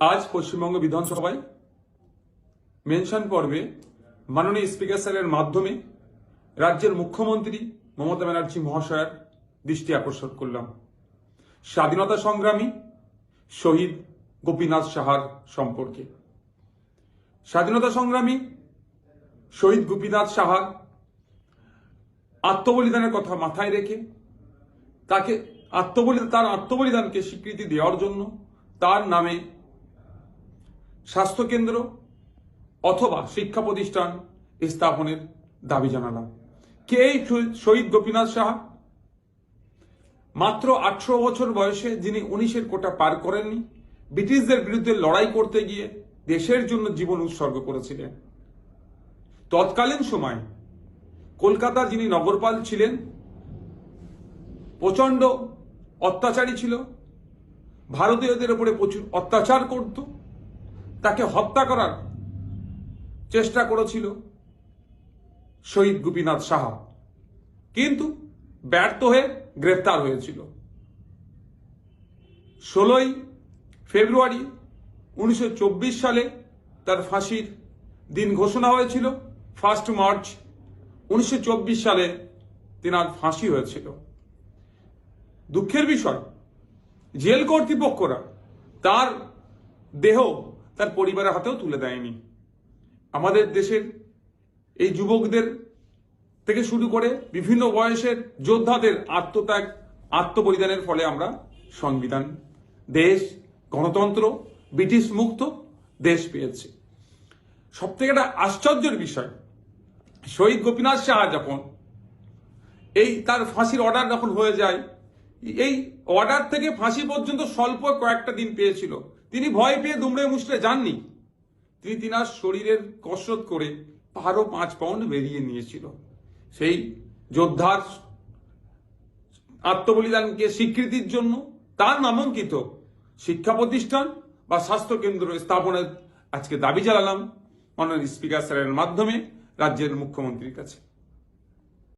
আজ পশ্চিমবঙ্গ বিধানসভায় মেনশন পর্বে মাননীয় স্পিকার স্যারের মাধ্যমে রাজ্যের মুখ্যমন্ত্রী মমতা ব্যানার্জি মহাশয়ের দৃষ্টি আকর্ষণ করলাম। স্বাধীনতা সংগ্রামী শহীদ গোপীনাথ সাহার সম্পর্কে। স্বাধীনতা সংগ্রামী শহীদ গোপীনাথ সাহার আত্মবলিদানের কথা মাথায় রেখে তাকে আত্মবলিদান তার আত্মবলিদানকে স্বীকৃতি দেওয়ার জন্য তার নামে স্বাস্থ্যকেন্দ্র অথবা শিক্ষা প্রতিষ্ঠান স্থাপনের দাবি জানালাম। কে এই শহীদ গোপীনাথ সাহা? মাত্র আঠারো বছর বয়সে যিনি উনিশের কোটা পার করেননি, ব্রিটিশদের বিরুদ্ধে লড়াই করতে গিয়ে দেশের জন্য জীবন উৎসর্গ করেছিলেন। তৎকালীন সময় কলকাতা যিনি নগরপাল ছিলেন প্রচণ্ড অত্যাচারী ছিল, ভারতীয়দের উপরে প্রচুর অত্যাচার করত তাকে হত্যা করার চেষ্টা করেছিল শহীদ গোপীনাথ সাহা। কিন্তু ব্যর্থ হয়ে গ্রেফতার হয়েছিল। ষোলোই ফেব্রুয়ারি উনিশশো চব্বিশ সালে তার ফাঁসির দিন ঘোষণা হয়েছিল, ফার্স্ট মার্চ উনিশশো চব্বিশ সালে তেনার ফাঁসি হয়েছিল। দুঃখের বিষয়, জেল কর্তৃপক্ষরা তার দেহ তার পরিবারের হাতেও তুলে দেয়নি। আমাদের দেশের এই যুবকদের থেকে শুরু করে বিভিন্ন বয়সের যোদ্ধাদের আত্মত্যাগ, আত্মবলিদানের ফলে আমরা সংবিধান, দেশ, গণতন্ত্র, ব্রিটিশ মুক্ত দেশ পেয়েছি। সব থেকে একটা আশ্চর্যের বিষয়, শহীদ গোপীনাথ সাহা যখন এই তার ফাঁসির অর্ডার যখন হয়ে যায়, এই অর্ডার থেকে ফাঁসি পর্যন্ত স্বল্প কয়েকটা দিন পেয়েছিল। তিনি ভয় পেয়ে দুমড়ে মুচড়ে যাননি। তিনি তিনার শরীরের কসরত করে আরও পাঁচ পাউন্ড বেরিয়ে নিয়েছিল। সেই যোদ্ধার আত্মবলিদানকে স্বীকৃতির জন্য তার নামাঙ্কিত শিক্ষা প্রতিষ্ঠান বা স্বাস্থ্য কেন্দ্র স্থাপনের আজকে দাবি জানালাম মাননীয় স্পিকার স্যারের মাধ্যমে রাজ্যের মুখ্যমন্ত্রীর কাছে।